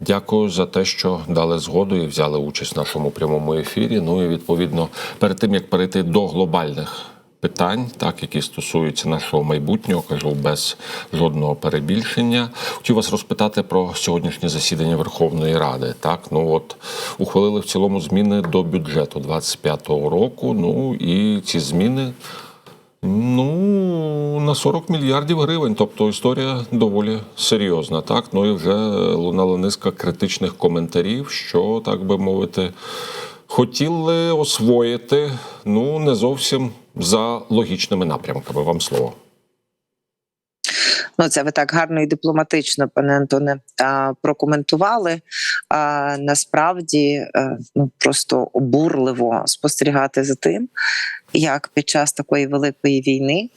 Дякую за те, що дали згоду і взяли участь в нашому прямому ефірі. Ну і відповідно, перед тим як перейти до глобальних питань, так які стосуються нашого майбутнього, кажу без жодного перебільшення. Хотів вас розпитати про сьогоднішнє засідання Верховної Ради. Так, ну от ухвалили в цілому зміни до бюджету 25-го року. Ну і ці зміни. Ну, на 40 мільярдів гривень. Тобто історія доволі серйозна. Так, ну і вже лунала низка критичних коментарів, що, так би мовити, хотіли освоїти ну не зовсім за логічними напрямками. Вам слово. Ну, це ви так гарно і дипломатично, пане Антоне, прокоментували. А насправді е, ну просто обурливо спостерігати за тим, як під час такої великої війни,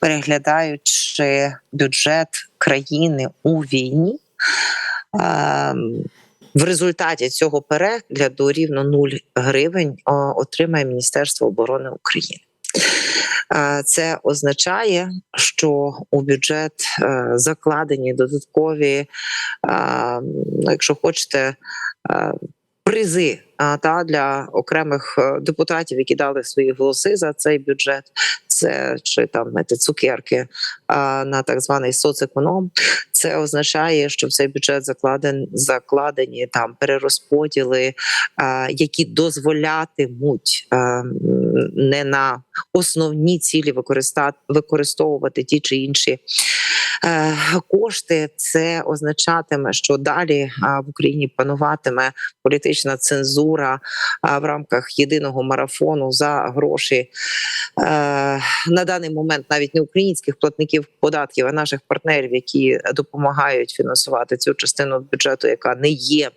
переглядаючи бюджет країни у війні. В результаті цього перегляду рівно 0 гривень отримає Міністерство оборони України. Е, Це означає, що у бюджет е, закладені додаткові, е, ну, якщо хочете, призи та для окремих е, депутатів, які дали свої голоси за цей бюджет. Це чи там знаєте, цукерки а, на так званий соцеконом. Це означає, що в цей бюджет закладен закладені там перерозподіли, а, які дозволятимуть а, не на основні цілі використати використовувати ті чи інші. е, Кошти це означатиме, що далі в Україні пануватиме політична цензура а, в рамках єдиного марафону за гроші е, на даний момент навіть не українських платників податків, а наших партнерів, які допомагають фінансувати цю частину бюджету, яка не є.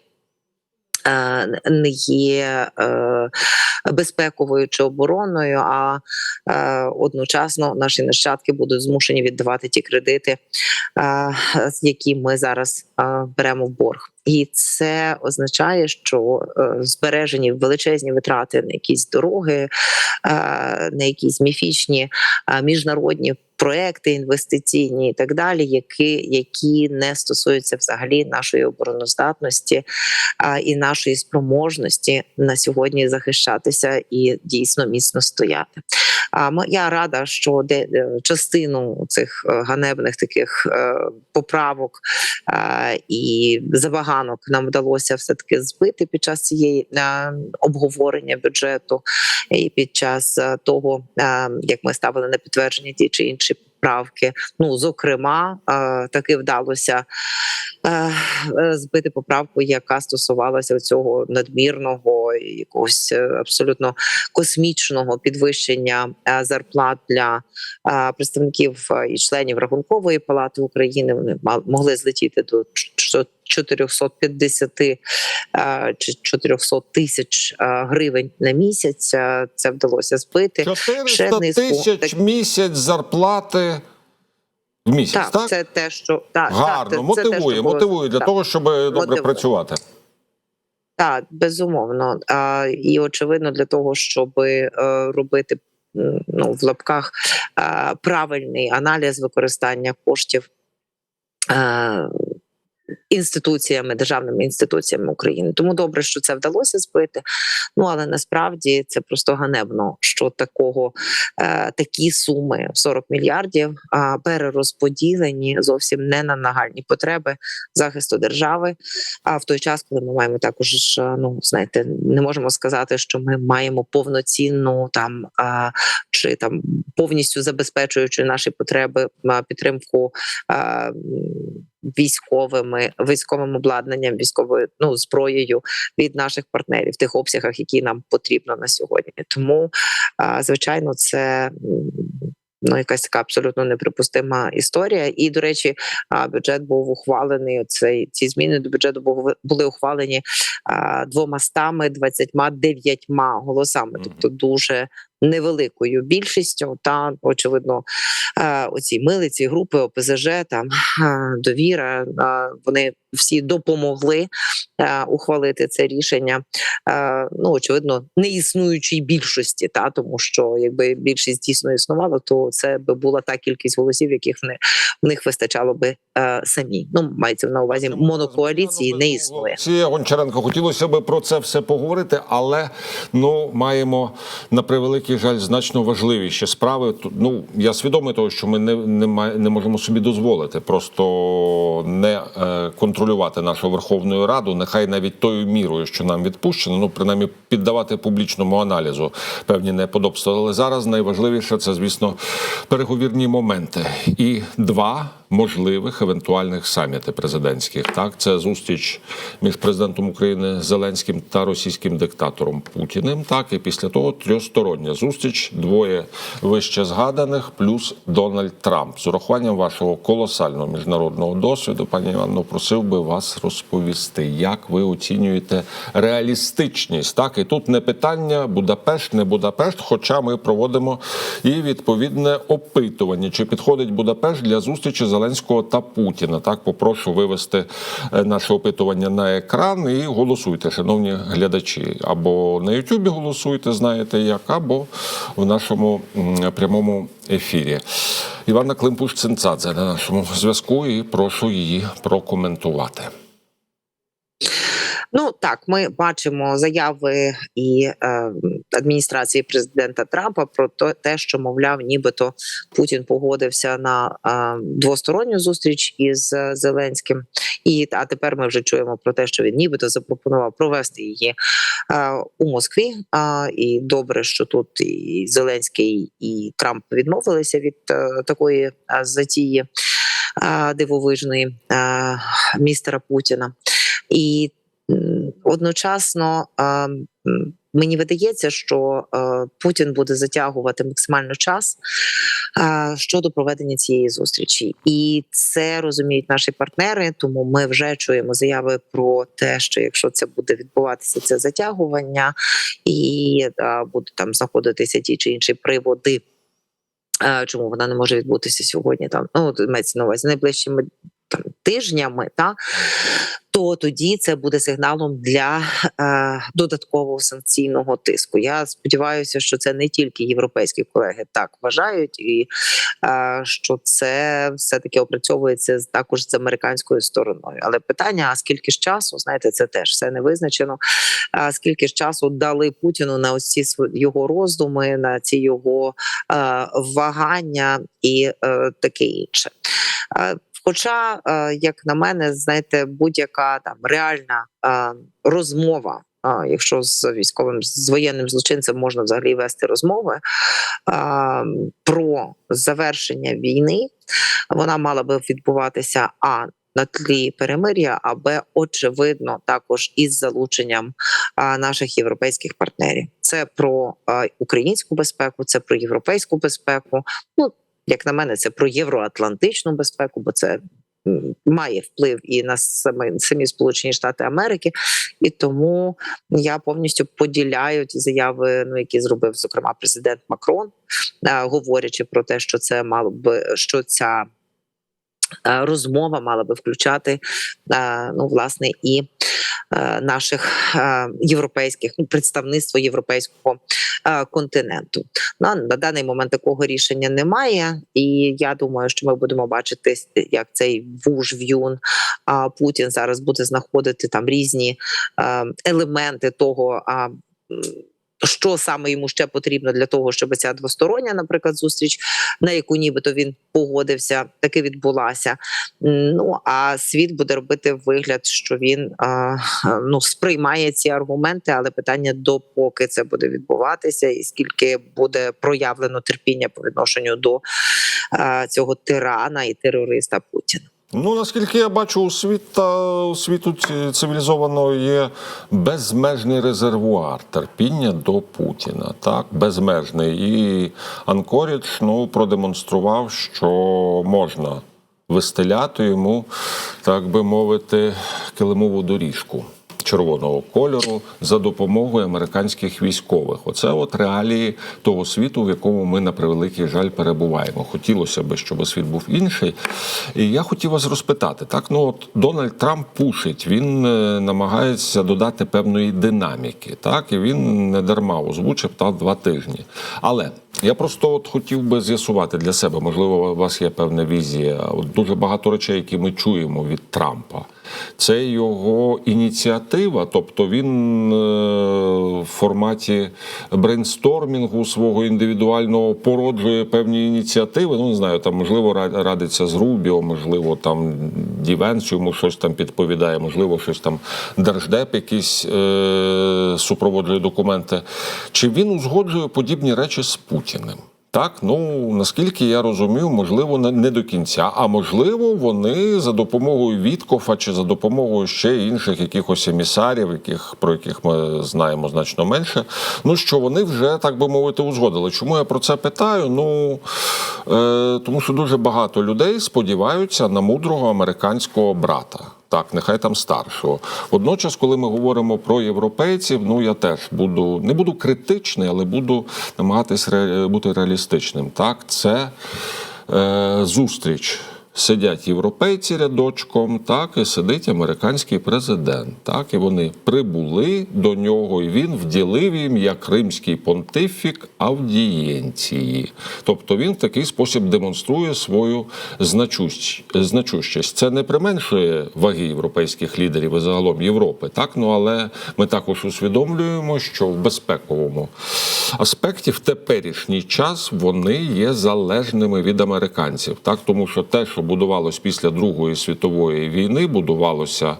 Е, Не є е, безпековою чи оборонною, а е, одночасно наші нащадки будуть змушені віддавати ті кредити, які ми зараз беремо в борг. І це означає, що збережені величезні витрати на якісь дороги, на якісь міфічні міжнародні проекти інвестиційні і так далі, які, які не стосуються взагалі нашої обороноздатності а, і нашої спроможності на сьогодні захищатися і дійсно міцно стояти. А я рада, що де е, частину цих е, ганебних таких е, поправок і забаганок нам вдалося все таки збити під час цієї обговорення бюджету і під час того, як ми ставили на підтвердження ті чи інші поправки. Ну зокрема, е, таки вдалося е, е, збити поправку, яка стосувалася цього надмірного якогось абсолютно космічного підвищення зарплат для представників і членів рахункової палати України. Вони могли злетіти до 450 е, чи 400 тисяч гривень на місяць. Це вдалося збити. 400 низку тисяч так- місяць зарплати в місяць. Так, Так, це те, що так, гарно так, це- це те, мотивує, що було- мотивує для так. того, щоб добре Мотивує. працювати. Так, безумовно. А, і очевидно, для того, щоб е, робити ну, в лапках правильний аналіз використання коштів. Е, Інституціями, державними інституціями України, тому добре, що це вдалося збити. Ну але насправді це просто ганебно, що такого е, такі суми 40 мільярдів е, перерозподілені зовсім не на нагальні потреби захисту держави. А в той час, коли ми маємо також е, ну знаєте, не можемо сказати, що ми маємо повноцінну там а, чи там повністю забезпечуючи наші потреби а, підтримку м, військовими військовим обладнанням, військовою ну зброєю від наших партнерів в тих обсягах, які нам потрібно на сьогодні. Тому звичайно, це. Ну, якась така абсолютно неприпустима історія. І до речі, бюджет був ухвалений. Цей ці зміни до бюджету були ухвалені двома стами двадцятьма дев'ятьма голосами, тобто дуже невеликою більшістю. Та очевидно, е, оці милиці групи ОПЗЖ, там е, довіра. е, Вони всі допомогли ухвалити це рішення. Ну очевидно, неіснуючій більшості, та тому що якби більшість дійсно існувала, то це би була та кількість голосів, яких в них, в них вистачало би е, самі. Ну мається на увазі монокоаліції не існує. Олексія Гончаренко, хотілося б про це все поговорити, але ну маємо на превеликий жаль значно важливіші справи. Ну я свідомий того, що ми не, не, не можемо собі дозволити просто не е, контролювати нашу Верховну Раду, нехай навіть тою мірою, що нам відпущено, ну принаймні піддавати публічному аналізу певні неподобства. Але зараз найважливіше це, звісно, переговірні моменти і два можливих евентуальних саміти президентських. Так, це зустріч між президентом України Зеленським та російським диктатором Путіним. Так, і після того трьохстороння зустріч двоє вище згаданих, плюс Дональд Трамп. З урахуванням вашого колосального міжнародного досвіду, пані Іванно, просив би вас розповісти, як ви оцінюєте реалістичність. Так, і тут не питання Будапешт, не Будапешт, хоча ми проводимо і відповідне опитування, чи підходить Будапешт для зустрічі Зеленського та Путіна. Так, попрошу вивести е, наше опитування на екран і голосуйте, шановні глядачі. Або на Ютубі голосуйте, знаєте як, або в нашому прямому ефірі. Івана Климпуш Цинцадзе на нашому зв'язку і прошу її прокоментувати. Ну так, ми бачимо заяви і е, адміністрації президента Трампа про те, що мовляв, нібито Путін погодився на е, двосторонню зустріч із е, Зеленським. І а тепер ми вже чуємо про те, що він нібито запропонував провести її е, у Москві. А, і добре, що тут і Зеленський і Трамп відмовилися від е, такої е, затії е, дивовижної е, містера Путіна. І одночасно е, мені видається, що е, Путін буде затягувати максимально час е, щодо проведення цієї зустрічі, і це розуміють наші партнери. Тому ми вже чуємо заяви про те, що якщо це буде відбуватися, це затягування, і е, будуть там знаходитися ті чи інші приводи. Чому вона не може відбутися сьогодні? Там ну мається на увазі найближчими тижнями, та то тоді це буде сигналом для е, додаткового санкційного тиску. Я сподіваюся, що це не тільки європейські колеги так вважають, і е, що це все таки опрацьовується також з американською стороною. Але питання: а скільки ж часу, знаєте, це теж все не визначено. А скільки ж часу дали Путіну на ось ці його роздуми, на ці його е, вагання і е, таке інше. Е, Хоча, е, як на мене, знаєте, будь-яка там реальна е, розмова. Якщо з військовим з воєнним злочинцем можна взагалі вести розмови про завершення війни, вона мала би відбуватися а на тлі перемир'я, а б очевидно також із залученням наших європейських партнерів. Це про українську безпеку, це про європейську безпеку. Ну як на мене, це про євроатлантичну безпеку, бо це має вплив і на самі, самі Сполучені Штати Америки, і тому я повністю поділяю ті заяви, ну які зробив зокрема президент Макрон, е, говорячи про те, що це мало би що ця. Е, Розмова мала би включати е, ну власне і е, наших європейських ну, представництво європейського континенту. На, на даний момент такого рішення немає, і я думаю, що ми будемо бачити, як цей вуж в'юн Путін зараз буде знаходити там різні елементи того. Що саме йому ще потрібно для того, щоб ця двостороння, наприклад, зустріч, на яку нібито він погодився, таки відбулася. Ну а світ буде робити вигляд, що він ну сприймає ці аргументи, але питання допоки це буде відбуватися, і скільки буде проявлено терпіння по відношенню до цього тирана і терориста Путіна. Ну, наскільки я бачу, у світа у світу цивілізованого є безмежний резервуар терпіння до Путіна. Так, безмежний. І Анкоріч ну, продемонстрував, що можна вистеляти йому, так би мовити, килимову доріжку. Червоного кольору за допомогою американських військових. Оце от реалії того світу, в якому ми на превеликий жаль перебуваємо. Хотілося б, щоб світ був інший. І я хотів вас розпитати: так, ну от Дональд Трамп пушить, він е, намагається додати певної динаміки. Так, і він не дарма озвучив так два тижні. Але Я просто от хотів би з'ясувати для себе, можливо, у вас є певна візія. От дуже багато речей, які ми чуємо від Трампа. Це його ініціатива, тобто він е, в форматі брейнстормінгу свого індивідуального породжує певні ініціативи. Ну не знаю, там можливо радиться з Рубіо, можливо, там Дівенс йому щось там підповідає, можливо, щось там Держдеп якісь е, супроводжує документи. Чи він узгоджує подібні речі з Путіним? Так, ну наскільки я розумів, можливо, не- до кінця, а можливо, вони за допомогою Віткофа чи за допомогою ще інших якихось емісарів, яких про яких ми знаємо значно менше. Ну що вони вже так би мовити узгодили. Чому я про це питаю? Ну тому що дуже багато людей сподіваються на мудрого американського брата. Так, нехай там старшого. Водночас, коли ми говоримо про європейців, ну я теж буду не буду критичний, але буду намагатись ре, бути реалістичним. Так, це е, зустріч. Сидять європейці рядочком, так і сидить американський президент. Так, і вони прибули до нього, і він вділив їм як римський понтифік авдієнції. Тобто він в такий спосіб демонструє свою значущ- значущість. Це не применшує ваги європейських лідерів і загалом Європи, так ну але ми також усвідомлюємо, що в безпековому аспекті в теперішній час вони є залежними від американців, так тому що те, що будувалось після Другої світової війни, будувалося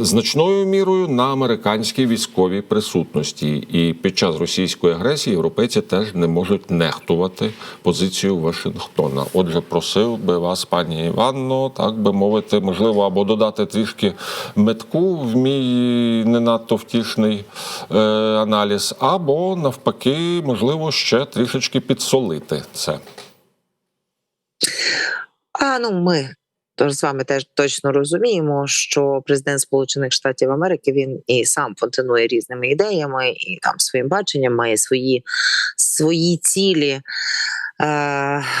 значною мірою на американській військовій присутності. І під час російської агресії європейці теж не можуть нехтувати позицію Вашингтона. Отже, просив би вас, пані Іванно, так би мовити, можливо, або додати трішки метку в мій не надто втішний е, аналіз, або навпаки, можливо, ще трішечки підсолити це. А ну ми тож з вами теж точно розуміємо, що президент Сполучених Штатів Америки він і сам фонтанує різними ідеями і там своїм баченням має свої, свої цілі. е,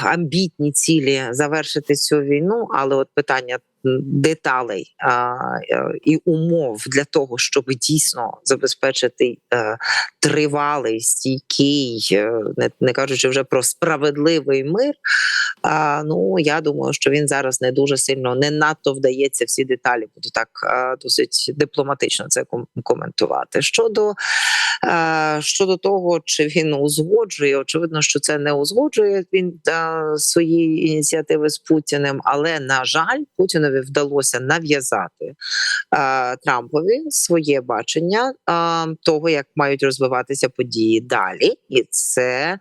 Амбітні цілі завершити цю війну, але от питання деталей а, е, і умов для того, щоб дійсно забезпечити е, тривалий, стійкий, е, не, не кажучи вже про справедливий мир. А, ну я думаю, що він зараз не дуже сильно не надто вдається всі деталі. Буду так а, досить дипломатично це коментувати. Щодо е, щодо того, чи він узгоджує, очевидно, що це не узгоджує він е, свої ініціативи з Путіним, але на жаль, Путінові вдалося нав'язати е, Трампові своє бачення е, того, як мають розвиватися події далі, і це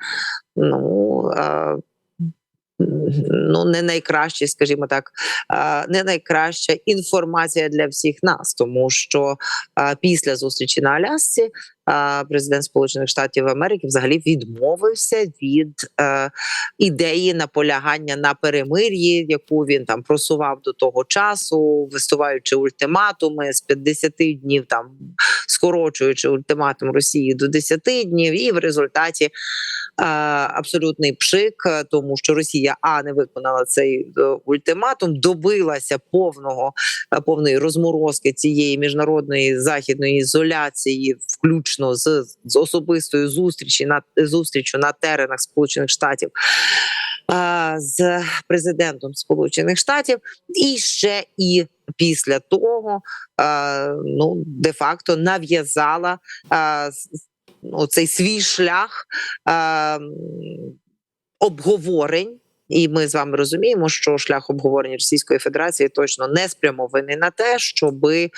ну. Ну, не найкраще, скажімо так, не найкраща інформація для всіх нас, тому що після зустрічі на Алясці президент Сполучених Штатів Америки взагалі відмовився від е, ідеї наполягання на перемир'ї, яку він там просував до того часу, висуваючи ультиматуми з 50 днів, там скорочуючи ультиматум Росії до 10 днів, і в результаті абсолютний пшик, е, тому що Росія а не виконала цей е, ультиматум, добилася повного е, повної розморозки цієї міжнародної західної ізоляції, включно з, з особистою зустрічі на зустрічю на теренах Сполучених Штатів. е, З президентом Сполучених Штатів, і ще і після того, е, ну де-факто нав'язала е, с- ну, цей свій шлях е, обговорень. І ми з вами розуміємо, що шлях обговорення Російської Федерації точно не спрямований на те, щоб е,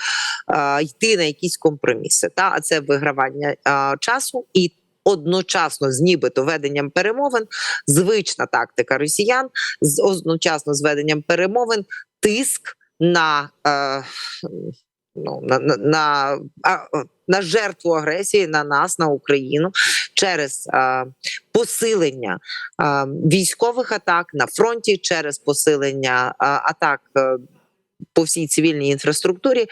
йти на якісь компроміси. Та а це вигравання е, часу і. Одночасно з нібито веденням перемовин, звична тактика росіян, з одночасно з веденням перемовин, тиск на, е, ну, на, на, на, на жертву агресії на нас, на Україну, через а, посилення а, військових атак на фронті, через посилення а, атак. По всій цивільній інфраструктурі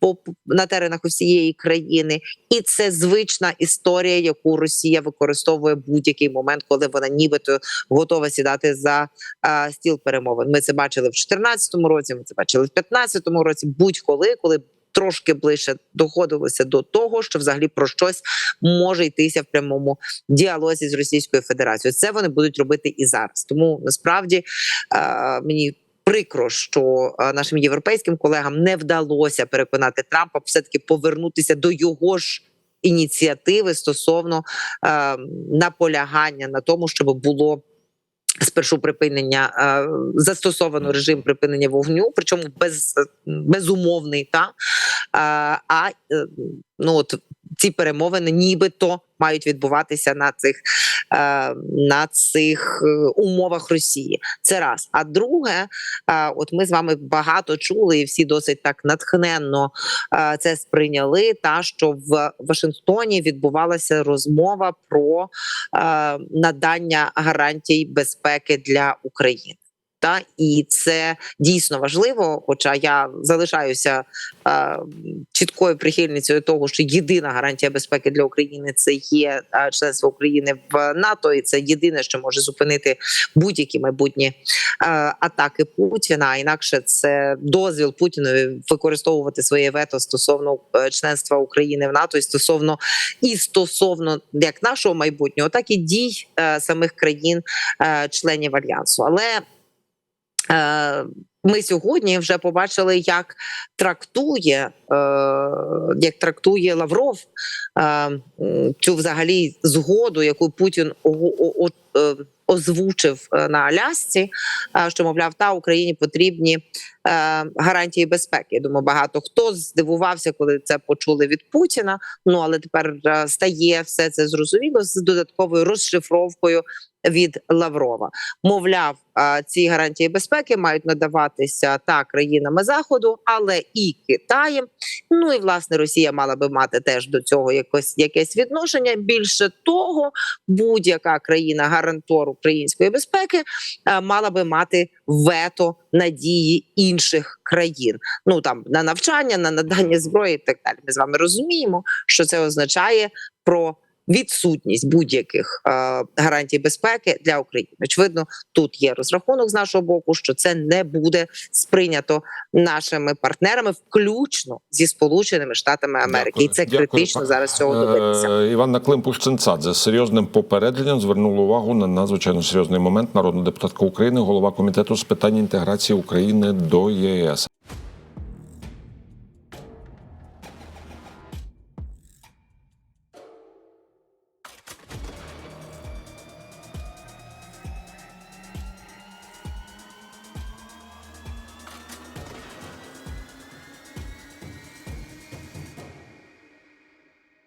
по на теренах усієї країни, і це звична історія, яку Росія використовує в будь-який момент, коли вона нібито готова сідати за е, стіл перемовин. Ми це бачили в 2014 році. Ми це бачили в 2015 році. Будь-коли, коли трошки ближче доходилося до того, що взагалі про щось може йтися в прямому діалозі з Російською Федерацією. Це вони будуть робити і зараз. Тому насправді е, мені. Прикро, що нашим європейським колегам не вдалося переконати Трампа все таки повернутися до його ж ініціативи стосовно е, наполягання на тому, щоб було спершу припинення е, застосовано режим припинення вогню, причому без безумовний, та е, а е, ну от ці перемовини, нібито мають відбуватися на цих е, на цих е, умовах Росії. Це раз. А друге, е, от ми з вами багато чули, і всі досить так натхненно це сприйняли. Та що в Вашингтоні відбувалася розмова про надання гарантій безпеки для України. Та і це дійсно важливо. Хоча я залишаюся е, чіткою прихильницею того, що єдина гарантія безпеки для України це є е, членство України в НАТО, і це єдине, що може зупинити будь-які майбутні е, атаки Путіна. Інакше це дозвіл Путінові використовувати своє вето стосовно е, членства України в НАТО і стосовно і стосовно як нашого майбутнього, так і дій е, самих країн е, альянсу. Але Ми сьогодні вже побачили, як трактує, е, як трактує Лавров е, цю взагалі згоду, яку Путін е, озвучив е, на Алясці, е, що мовляв, та Україні потрібні е, гарантії безпеки. Я думаю, багато хто здивувався, коли це почули від Путіна. Ну але тепер е, стає все це зрозуміло з додатковою розшифровкою від Лаврова. Мовляв, ці гарантії безпеки мають надаватися та країнами заходу, але і Китаєм. Ну і власне Росія мала би мати теж до цього якось якесь відношення. Більше того, будь-яка країна гарантор української безпеки мала би мати вето надії інших країн. Ну там на навчання, на надання зброї і так далі. Ми з вами розуміємо, що це означає про відсутність будь-яких е, гарантій безпеки для України. Очевидно, тут є розрахунок з нашого боку, що це не буде сприйнято нашими партнерами, включно зі Сполученими Штатами Америки, Дякую. і це Дякую, критично пан- зараз цього добитися. Е, Іванна Климпуш-Цинцадзе з серйозним попередженням звернула увагу на надзвичайно серйозний момент. Народна депутатка України, голова комітету з питань інтеграції України до ЄС.